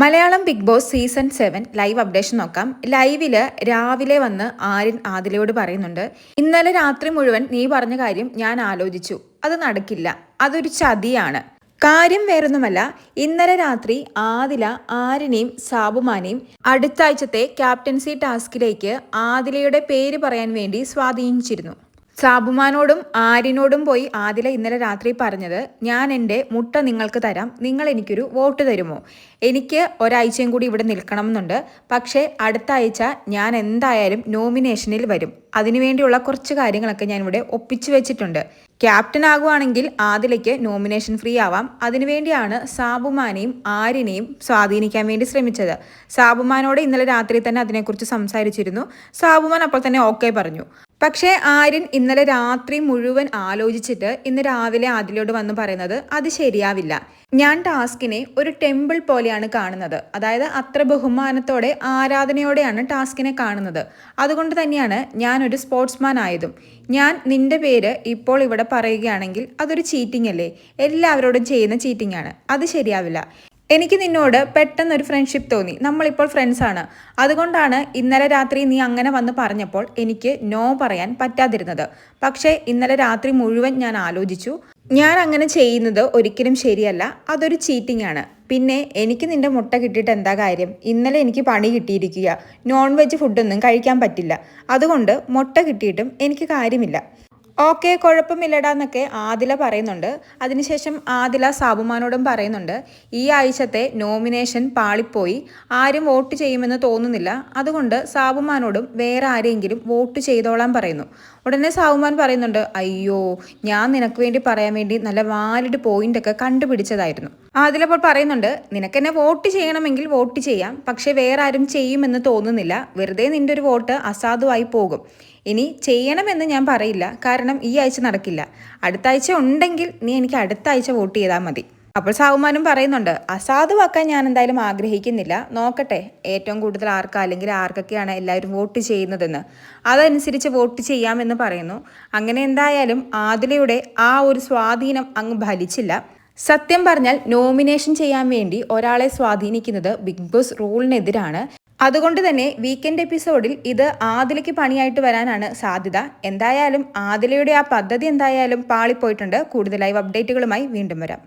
Malayalam Bigg Boss season seven live updation നോക്കാം. ലൈവിൽ രാവിലെ വന്ന് ആര്യൻ ആദിലയോട് പറയുന്നുണ്ട് ഇന്നലെ രാത്രി മുഴുവൻ നീ പറഞ്ഞ കാര്യം ഞാൻ ആലോചിച്ചു. അത് നടക്കില്ല. അതൊരു ചതിയാണ്. കാര്യം വേറൊന്നുമല്ല ഇന്നലെ രാത്രി ആദില ആരിനെയും സാബുമാനെയും അടുത്താഴ്ചത്തെ ക്യാപ്റ്റൻസി ടാസ്കിലേക്ക് ആദിലയുടെ പേര് പറയാൻ വേണ്ടി സ്വാധീനിച്ചിരുന്നു. സാബുമാനോടും ആര്യനോടും പോയി ആദില ഇന്നലെ രാത്രി പറഞ്ഞത് ഞാൻ എന്റെ മുട്ട നിങ്ങൾക്ക് തരാം നിങ്ങൾ എനിക്കൊരു വോട്ട് തരുമോ? എനിക്ക് ഒരാഴ്ചയും കൂടി ഇവിടെ നിൽക്കണം എന്നുണ്ട് പക്ഷേ അടുത്ത ആഴ്ച ഞാൻ എന്തായാലും നോമിനേഷനിൽ വരും. അതിനുവേണ്ടിയുള്ള കുറച്ച് കാര്യങ്ങളൊക്കെ ഞാൻ ഇവിടെ ഒപ്പിച്ചു വെച്ചിട്ടുണ്ട്. ക്യാപ്റ്റൻ ആകുവാണെങ്കിൽ ആദിലയ്ക്ക് നോമിനേഷൻ ഫ്രീ ആവാം. അതിനുവേണ്ടിയാണ് സാബുമാനെയും ആര്യനെയും സ്വാധീനിക്കാൻ വേണ്ടി ശ്രമിച്ചത്. സാബുമാനോട് ഇന്നലെ രാത്രി തന്നെ അതിനെക്കുറിച്ച് സംസാരിച്ചിരുന്നു. സാബുമാൻ അപ്പോൾ തന്നെ ഓക്കെ പറഞ്ഞു. പക്ഷേ ആര്യൻ ഇന്നലെ രാത്രി മുഴുവൻ ആലോചിച്ചിട്ട് ഇന്ന് രാവിലെ ആദിലോട് വന്ന് പറയുന്നത് അത് ശരിയാവില്ല. ഞാൻ ടാസ്കിനെ ഒരു ടെമ്പിൾ പോലെയാണ് കാണുന്നത്. അതായത് അത്ര ബഹുമാനത്തോടെ ആരാധനയോടെയാണ് ടാസ്കിനെ കാണുന്നത്. അതുകൊണ്ട് തന്നെയാണ് ഞാൻ ഒരു സ്പോർട്സ്മാൻ ആയതും. ഞാൻ നിന്റെ പേര് ഇപ്പോൾ ഇവിടെ പറയുകയാണെങ്കിൽ അതൊരു ചീറ്റിംഗ് അല്ലേ? എല്ലാവരോടും ചെയ്യുന്ന ചീറ്റിംഗ് ആണ്. അത് ശരിയാവില്ല. എനിക്ക് നിന്നോട് പെട്ടെന്ന് ഒരു ഫ്രണ്ട്ഷിപ്പ് തോന്നി. നമ്മളിപ്പോൾ ഫ്രണ്ട്സാണ് അതുകൊണ്ടാണ് ഇന്നലെ രാത്രി നീ അങ്ങനെ വന്ന് പറഞ്ഞപ്പോൾ എനിക്ക് നോ പറയാൻ പറ്റാതിരുന്നത്. പക്ഷേ ഇന്നലെ രാത്രി മുഴുവൻ ഞാൻ ആലോചിച്ചു. ഞാൻ അങ്ങനെ ചെയ്യുന്നത് ഒരിക്കലും ശരിയല്ല. അതൊരു ചീറ്റിംഗ് ആണ്. പിന്നെ എനിക്ക് നിന്റെ മുട്ട കിട്ടിയിട്ട് എന്താ കാര്യം? ഇന്നലെ എനിക്ക് പണി കിട്ടിയിരിക്കുക. നോൺ വെജ് ഫുഡൊന്നും കഴിക്കാൻ പറ്റില്ല. അതുകൊണ്ട് മുട്ട കിട്ടിയിട്ടും എനിക്ക് കാര്യമില്ല. ഓക്കെ കുഴപ്പമില്ലടാ എന്നൊക്കെ ആദില പറയുന്നുണ്ട്. അതിനുശേഷം ആദില സാബുമാനോടും പറയുന്നുണ്ട്. ഈ ആഴ്ചത്തെ നോമിനേഷൻ പാളിപ്പോയി. ആരും വോട്ട് ചെയ്യുമെന്ന് തോന്നുന്നില്ല. അതുകൊണ്ട് സാബുമാനോടും വേറെ ആരെങ്കിലും വോട്ട് ചെയ്തോളാൻ പറയുന്നു. ഉടനെ സാബുമാൻ പറയുന്നുണ്ട് അയ്യോ ഞാൻ നിനക്ക് വേണ്ടി പറയാൻ വേണ്ടി നല്ല വാലിഡ് പോയിന്റ് ഒക്കെ കണ്ടുപിടിച്ചതായിരുന്നു. ആദിലപ്പോൾ പറയുന്നുണ്ട് നിനക്കെന്നെ വോട്ട് ചെയ്യണമെങ്കിൽ വോട്ട് ചെയ്യാം. പക്ഷേ വേറെ ആരും ചെയ്യുമെന്ന് തോന്നുന്നില്ല. വെറുതെ നിന്റെ ഒരു വോട്ട് അസാധുവായി പോകും. ഇനി ചെയ്യണമെന്ന് ഞാൻ പറയില്ല. കാരണം ഈ ആഴ്ച നടക്കില്ല. അടുത്ത ആഴ്ച ഉണ്ടെങ്കിൽ നീ എനിക്ക് അടുത്ത ആഴ്ച വോട്ട് ചെയ്താൽ മതി. അപ്പോൾ സാവുമാനും പറയുന്നുണ്ട് അസാധുവാക്കാൻ ഞാൻ എന്തായാലും ആഗ്രഹിക്കുന്നില്ല. നോക്കട്ടെ ഏറ്റവും കൂടുതൽ ആർക്കാ അല്ലെങ്കിൽ ആർക്കൊക്കെയാണ് എല്ലാവരും വോട്ട് ചെയ്യുന്നതെന്ന്. അതനുസരിച്ച് വോട്ട് ചെയ്യാമെന്ന് പറയുന്നു. അങ്ങനെ എന്തായാലും ആദിലയുടെ ആ ഒരു സ്വാധീനം അങ്ങ് ഫലിച്ചില്ല. സത്യം പറഞ്ഞാൽ നോമിനേഷൻ ചെയ്യാൻ വേണ്ടി ഒരാളെ സ്വാധീനിക്കുന്നത് ബിഗ് ബോസ് റൂളിനെതിരാണ്. അതുകൊണ്ട് തന്നെ വീക്കെൻഡ് എപ്പിസോഡിൽ ഇത് ആദിലയ്ക്ക് പണിയായിട്ട് വരാനാണ് സാധ്യത. എന്തായാലും ആദിലയുടെ ആ പദ്ധതി എന്തായാലും പാളിപ്പോയിട്ടുണ്ട്. കൂടുതൽ ലൈവ് അപ്ഡേറ്റുകളുമായി വീണ്ടും വരാം.